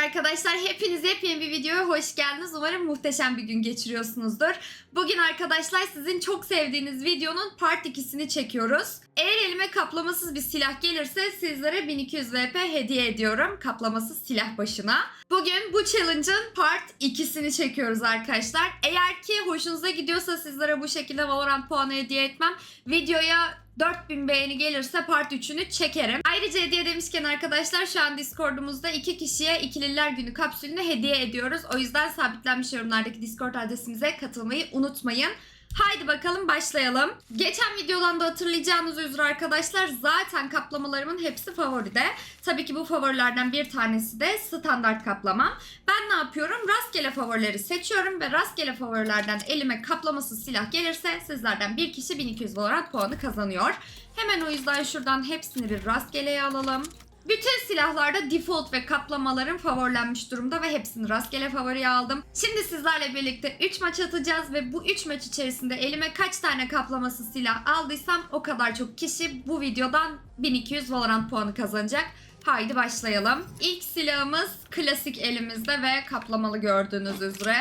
arkadaşlar. Hepiniz yepyeni bir videoya hoş geldiniz. Umarım muhteşem bir gün geçiriyorsunuzdur. Bugün arkadaşlar sizin çok sevdiğiniz videonun part 2'sini çekiyoruz. Eğer elime kaplamasız bir silah gelirse sizlere 1200 VP hediye ediyorum. Kaplamasız silah başına. Bugün bu challenge'ın part 2'sini çekiyoruz arkadaşlar. Eğer ki hoşunuza gidiyorsa sizlere bu şekilde Valorant puanı hediye etmem. Videoya 4000 beğeni gelirse part 3'ünü çekerim. Ayrıca hediye demişken arkadaşlar şu an Discord'umuzda iki kişiye ikililer günü kapsülünü hediye ediyoruz. O yüzden sabitlenmiş yorumlardaki Discord adresimize katılmayı unutmayın. Haydi bakalım başlayalım. Geçen videodan da hatırlayacağınız üzere arkadaşlar zaten kaplamalarımın hepsi favoride. Tabii ki bu favorilerden bir tanesi de standart kaplamam. Ben ne yapıyorum? Rastgele favorileri seçiyorum ve rastgele favorilerden elime kaplamasız silah gelirse sizlerden bir kişi 1200 Valorant puanı kazanıyor. Hemen o yüzden şuradan hepsini bir rastgeleye alalım. Bütün silahlarda default ve kaplamalarım favorilenmiş durumda ve hepsini rastgele favoriye aldım. Şimdi sizlerle birlikte 3 maç atacağız ve bu 3 maç içerisinde elime kaç tane kaplamasız silah aldıysam o kadar çok kişi bu videodan 1200 Valorant puanı kazanacak. Haydi başlayalım. İlk silahımız klasik elimizde ve kaplamalı gördüğünüz üzere.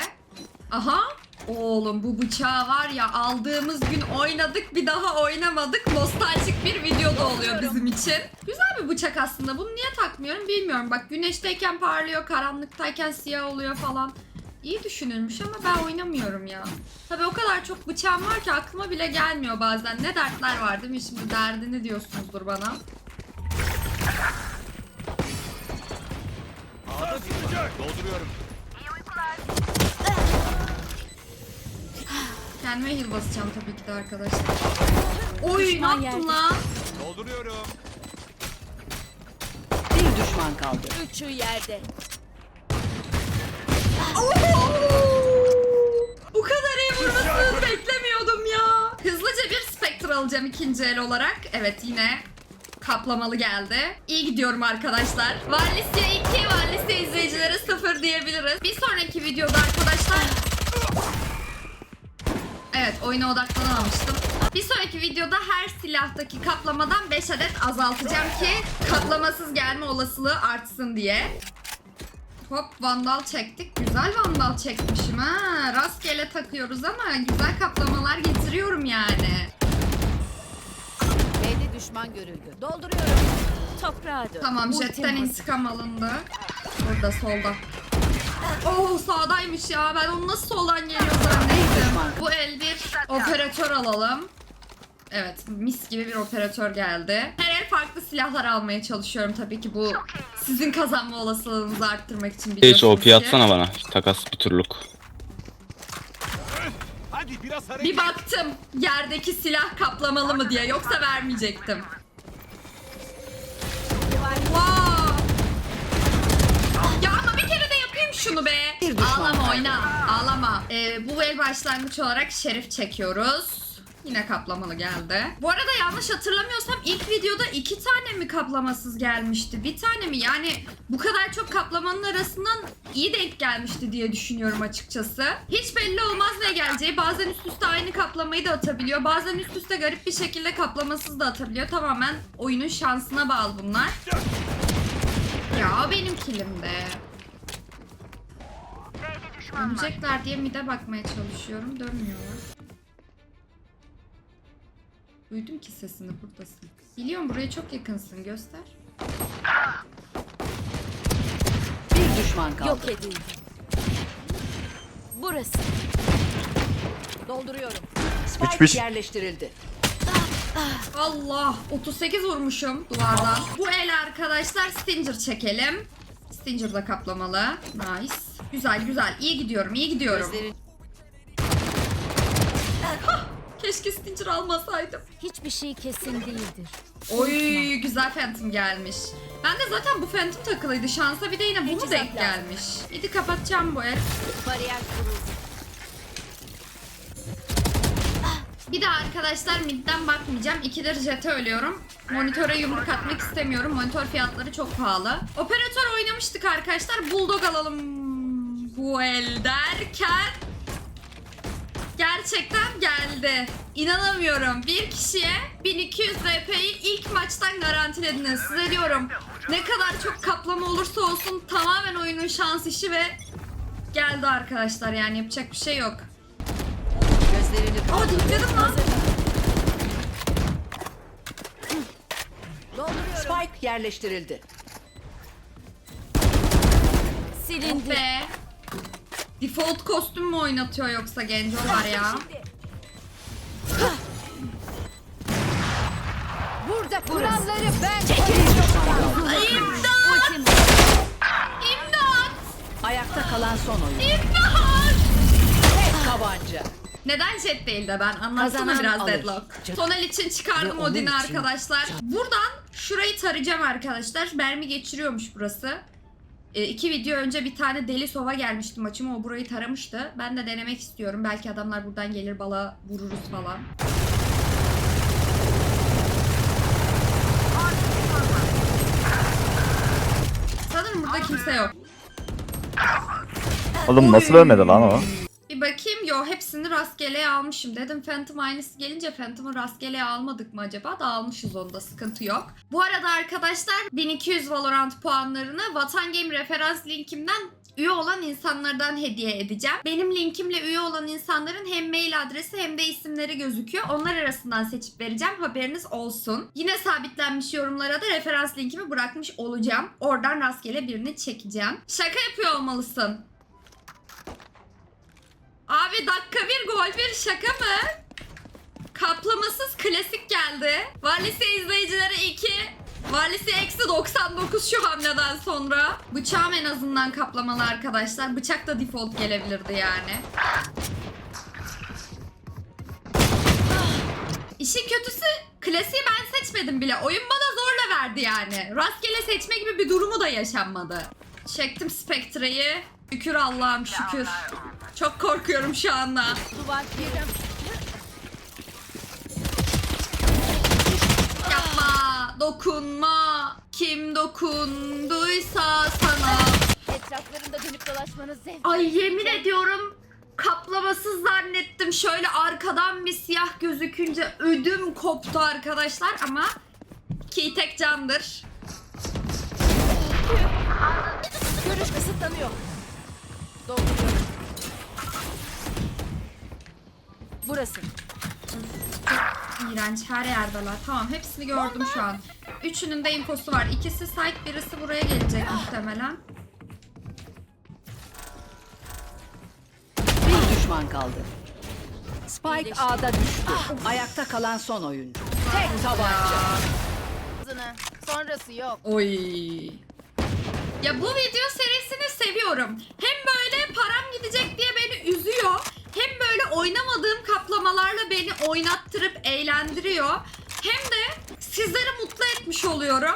Aha. Oğlum bu bıçağı var ya aldığımız gün oynadık bir daha oynamadık. Nostaljik bir videoda oluyor bizim için. Güzel bir bıçak aslında. Bunu niye takmıyorum bilmiyorum. Bak güneşteyken parlıyor, karanlıktayken siyah oluyor falan. İyi düşünülmüş ama ben oynamıyorum ya. Tabii o kadar çok bıçağım var ki aklıma bile gelmiyor bazen. Ne dertler var değil mi? Şimdi derdini diyorsunuzdur bana. Dolduruyorum. Kendime heal basacağım tabii ki de arkadaşlar. Oy ne Düşman yaptın yerde. lan? Dolduruyorum. Bir düşman kaldı. Üçü yerde. Bu kadar iyi vurmasını beklemiyordum ya. Hızlıca bir Spectre alacağım ikinci el olarak. Evet yine kaplamalı geldi. İyi gidiyorum arkadaşlar. Valisya 2, Valisya izleyicilere 0 diyebiliriz. Bir sonraki videoda arkadaşlar... Evet oyuna odaklanamamıştım. Bir sonraki videoda her silahtaki kaplamadan 5 adet azaltacağım ki kaplamasız gelme olasılığı artsın diye. Hop vandal çektik. Güzel vandal çekmişim ha. Rastgele takıyoruz ama güzel kaplamalar getiriyorum yani. B'de düşman görüldü. Dolduruyorum. Toprağa dön. Tamam jetten intikam alındı. Burada solda. Oo sağdaymış ya. Ben onu nasıl soldan geliyor zannettim. Bu el bir operatör alalım. Evet mis gibi bir operatör geldi. Her el farklı silahlar almaya çalışıyorum tabii ki bu sizin kazanma olasılığınızı arttırmak için Hiç biliyorsunuz OP ki. atsana bana. Takas bir turluk. Hadi biraz hareket. Bir baktım yerdeki silah kaplamalı mı diye yoksa vermeyecektim. Şunu be. Ağlama oyna. Ağlama. Ee, bu el başlangıç olarak şerif çekiyoruz. Yine kaplamalı geldi. Bu arada yanlış hatırlamıyorsam ilk videoda iki tane mi kaplamasız gelmişti? Bir tane mi? Yani bu kadar çok kaplamanın arasından iyi denk gelmişti diye düşünüyorum açıkçası. Hiç belli olmaz ne geleceği. Bazen üst üste aynı kaplamayı da atabiliyor. Bazen üst üste garip bir şekilde kaplamasız da atabiliyor. Tamamen oyunun şansına bağlı bunlar. Ya benim kilimde. Dönecekler diye mide bakmaya çalışıyorum. Dönmüyorlar. Duydum ki sesini buradasın. Biliyorum buraya çok yakınsın göster. Bir düşman kaldı. Yok edildi. Burası. Dolduruyorum. Spike yerleştirildi. Allah 38 vurmuşum duvardan. Bu el arkadaşlar Stinger çekelim. Stinger da kaplamalı. Nice. Güzel güzel. İyi gidiyorum iyi gidiyorum. Gözlerin Keşke Stinger almasaydım. hiçbir şey kesin değildir. Oy güzel Phantom gelmiş. Ben de zaten bu Phantom takılıydı. Şansa bir de yine bu mu Teçhizat denk gelmiş. Hadi kapatacağım bu el. Bariyer kuruldu. Bir de arkadaşlar midden bakmayacağım. İkidir jete ölüyorum. Monitöre yumruk atmak istemiyorum. Monitör fiyatları çok pahalı. Operatör oynamıştık arkadaşlar. Bulldog alalım bu el derken. Gerçekten geldi. İnanamıyorum. Bir kişiye 1200 RP'yi ilk maçtan garantilediniz. Size diyorum ne kadar çok kaplama olursa olsun tamamen oyunun şans işi ve geldi arkadaşlar yani yapacak bir şey yok. Gözlerini Aa dikledim lan. Spike yerleştirildi. Silindi. Be. Default kostüm mü oynatıyor yoksa gencolar ya? Burada kuralları ben İmdat! İmdat! Ayakta kalan son oyun. İmdat! Tek tabanca. Neden jet değil de ben anlatsana Kazanan biraz alır. Deadlock. Tonel için çıkardım Ve onun Odin'i için arkadaşlar. Buradan şurayı tarayacağım arkadaşlar. Mermi geçiriyormuş burası. E, iki video önce bir tane deli sova gelmişti maçıma o burayı taramıştı. Ben de denemek istiyorum. Belki adamlar buradan gelir bala vururuz falan. Sanırım burada kimse yok. Oğlum nasıl ölmedi lan o? Bir bakayım yo hepsini rastgeleye almışım dedim Phantom aynısı gelince Phantom'ı rastgeleye almadık mı acaba da almışız onda sıkıntı yok. Bu arada arkadaşlar 1200 Valorant puanlarını Vatan Game referans linkimden üye olan insanlardan hediye edeceğim. Benim linkimle üye olan insanların hem mail adresi hem de isimleri gözüküyor. Onlar arasından seçip vereceğim. Haberiniz olsun. Yine sabitlenmiş yorumlara da referans linkimi bırakmış olacağım. Oradan rastgele birini çekeceğim. Şaka yapıyor olmalısın. Abi dakika bir gol bir şaka mı? Kaplamasız klasik geldi. Valisi izleyicilere 2. Valisi eksi 99 şu hamleden sonra. Bıçağım en azından kaplamalı arkadaşlar. Bıçak da default gelebilirdi yani. İşin kötüsü klasiği ben seçmedim bile. Oyun bana zorla verdi yani. Rastgele seçme gibi bir durumu da yaşanmadı. Çektim Spectre'yi. Şükür Allah'ım şükür. Çok korkuyorum şu anda. duvar yedim. Yapma, dokunma. Kim dokunduysa sana. Etraflarında dönüp dolaşmanız zevk. Ay yemin ediyorum kaplamasız zannettim. Şöyle arkadan bir siyah gözükünce ödüm koptu arkadaşlar ama ki tek candır. Görüş kısıtlanıyor. Dolduruyorum. Burası. İğrenç her yerdeler. Tamam hepsini gördüm şu an. Üçünün de infosu var. İkisi site birisi buraya gelecek muhtemelen. Bir düşman kaldı. Spike A'da düştü. Ayakta kalan son oyuncu. Tek tabanca. Sonrası yok. Oy. Ya bu video serisini seviyorum. Hem param gidecek diye beni üzüyor. Hem böyle oynamadığım kaplamalarla beni oynattırıp eğlendiriyor. Hem de sizleri mutlu etmiş oluyorum.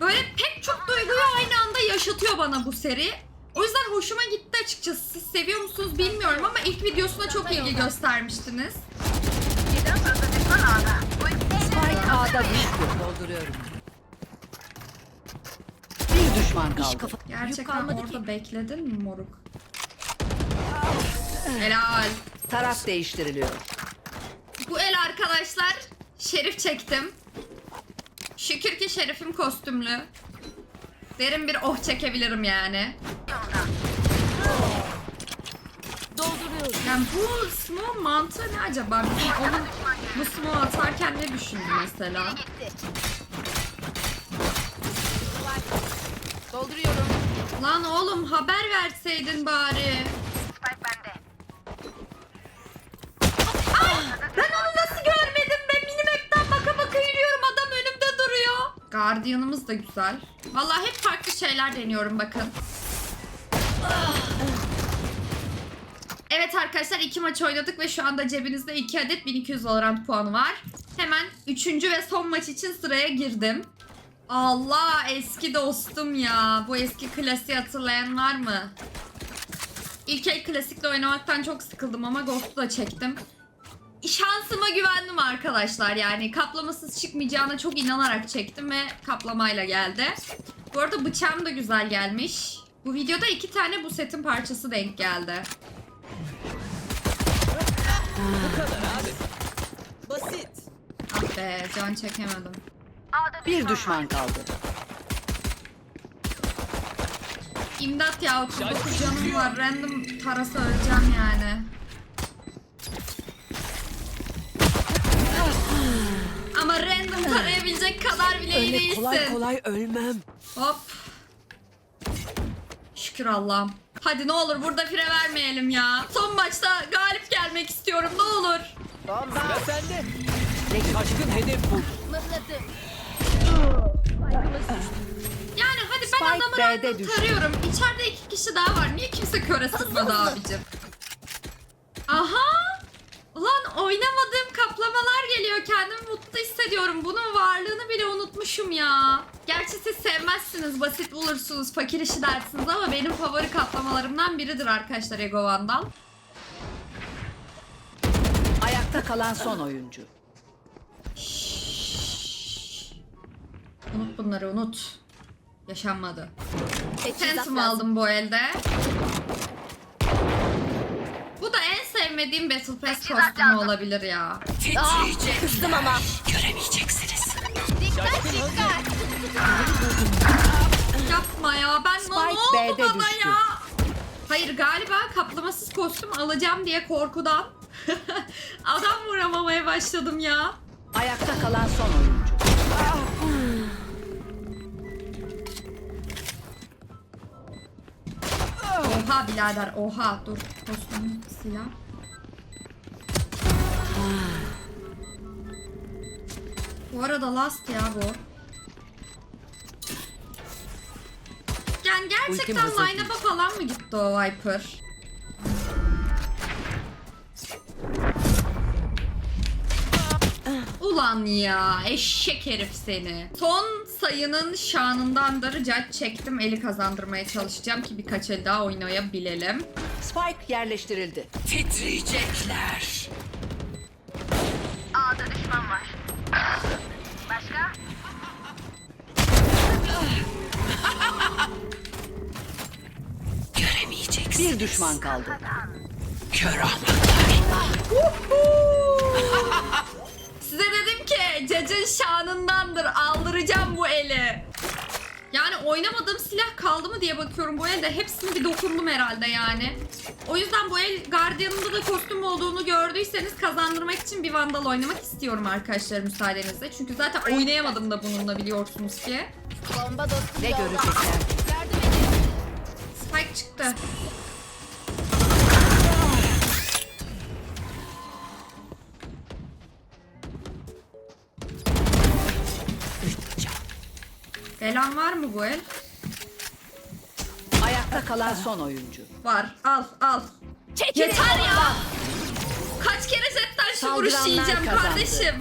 Böyle pek çok duyguyu aynı anda yaşatıyor bana bu seri. O yüzden hoşuma gitti açıkçası. Siz seviyor musunuz bilmiyorum ama ilk videosuna çok ilgi göstermiştiniz. Spike A'da düştü. Dolduruyorum. Bir düşman kaldı. Gerçekten kalmadı orada bekledin mi moruk? Helal. Taraf değiştiriliyor. Bu el arkadaşlar Şerif çektim. Şükür ki Şerif'im kostümlü. Derin bir oh çekebilirim yani. Dolduruyorum. Yani bu smoke mantığı ne acaba? Bizim onun bu smoke atarken ne düşündü mesela? Dolduruyorum. Lan oğlum haber verseydin bari. Guardian'ımız da güzel. Vallahi hep farklı şeyler deniyorum bakın. Evet arkadaşlar iki maç oynadık ve şu anda cebinizde 2 adet 1200 Valorant puanı var. Hemen üçüncü ve son maç için sıraya girdim. Allah eski dostum ya. Bu eski klasiği hatırlayan var mı? İlk el klasikle oynamaktan çok sıkıldım ama Ghost'u da çektim. Şansıma güvendim arkadaşlar yani kaplamasız çıkmayacağına çok inanarak çektim ve kaplamayla geldi. Bu arada bıçağım da güzel gelmiş. Bu videoda iki tane bu setin parçası denk geldi. Ah be can çekemedim. Bir düşman kaldı. İmdat ya 39 canım var. Random tarasa öleceğim yani. Ama tarayabilecek kadar bile iyi değilsin. kolay ölmem. Hop. Şükür Allah'ım. Hadi ne olur burada fire vermeyelim ya. Son maçta galip gelmek istiyorum ne olur. Bomba. Mıhladı. Yani hadi ben Spike adamı B'de random düştü. tarıyorum. İçeride iki kişi daha var. Niye kimse köre sıkmadı abicim? Aha! Oynamadığım kaplamalar geliyor. Kendimi mutlu hissediyorum. Bunun varlığını bile unutmuşum ya. Gerçi siz sevmezsiniz, basit bulursunuz, fakir işi dersiniz ama benim favori kaplamalarımdan biridir arkadaşlar Ego Vandal. Ayakta kalan son oyuncu. Unut bunları unut. Yaşanmadı. Phantom aldım bu elde. Sevmediğim Battle Pass kostümü olabilir ya. Aa, kızdım ama. Yapma ya ben ne oldu B'de bana düştü. ya? Hayır galiba kaplamasız kostüm alacağım diye korkudan adam vuramamaya başladım ya. Ayakta kalan son oyuncu. Oha birader oha dur kostüm silah. Bu arada last ya bu. Yani gerçekten line-up'a falan mı gitti o Viper? Ulan ya eşek herif seni. Son sayının şanındandır. Judge çektim eli kazandırmaya çalışacağım ki birkaç el daha oynayabilelim. Spike yerleştirildi. Titriyecekler. Düşman kaldı. Size dedim ki Judge'ın şanındandır. Aldıracağım bu eli. Yani oynamadığım silah kaldı mı diye bakıyorum bu elde. Hepsini bir dokundum herhalde yani. O yüzden bu el Guardian'ında da kostüm olduğunu gördüyseniz kazandırmak için bir Vandal oynamak istiyorum arkadaşlar müsaadenizle. Çünkü zaten oynayamadım da bununla biliyorsunuz ki. Bomba dostum Ne görecekler? Yardım edin. Spike çıktı. Selam var mı bu el? Ayakta kalan son oyuncu. Var. Al al. Çekilin. Yeter ya. Kaç kere jetten şu vuruş Saldıranlar yiyeceğim kazandı. kardeşim.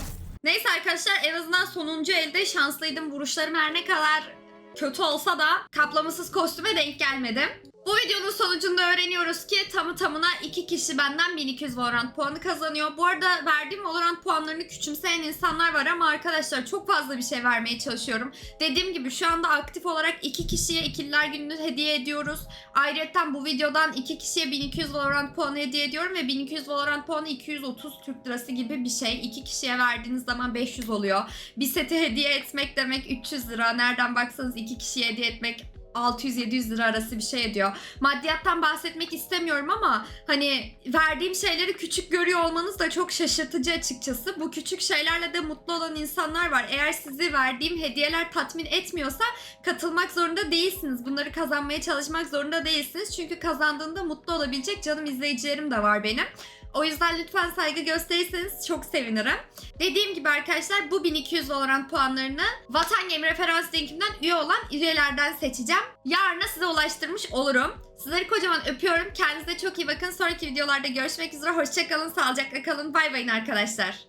Neyse arkadaşlar en azından sonuncu elde şanslıydım. Vuruşlarım her ne kadar kötü olsa da kaplamasız kostüme denk gelmedim. Bu videonun sonucunda öğreniyoruz ki tamı tamına iki kişi benden 1200 Valorant puanı kazanıyor. Bu arada verdiğim Valorant puanlarını küçümseyen insanlar var ama arkadaşlar çok fazla bir şey vermeye çalışıyorum. Dediğim gibi şu anda aktif olarak iki kişiye ikililer gününü hediye ediyoruz. Ayrıca bu videodan iki kişiye 1200 Valorant puanı hediye ediyorum ve 1200 Valorant puanı 230 Türk Lirası gibi bir şey. İki kişiye verdiğiniz zaman 500 oluyor. Bir seti hediye etmek demek 300 lira. Nereden baksanız iki kişiye hediye etmek 600-700 lira arası bir şey ediyor. Maddiyattan bahsetmek istemiyorum ama hani verdiğim şeyleri küçük görüyor olmanız da çok şaşırtıcı açıkçası. Bu küçük şeylerle de mutlu olan insanlar var. Eğer sizi verdiğim hediyeler tatmin etmiyorsa katılmak zorunda değilsiniz. Bunları kazanmaya çalışmak zorunda değilsiniz. Çünkü kazandığında mutlu olabilecek canım izleyicilerim de var benim. O yüzden lütfen saygı gösterirseniz çok sevinirim. Dediğim gibi arkadaşlar bu 1200 Valorant puanlarını Vatan Game referans linkimden üye olan üyelerden seçeceğim. Yarına size ulaştırmış olurum. Sizleri kocaman öpüyorum. Kendinize çok iyi bakın. Sonraki videolarda görüşmek üzere. Hoşçakalın, sağlıcakla kalın. Bay bayın arkadaşlar.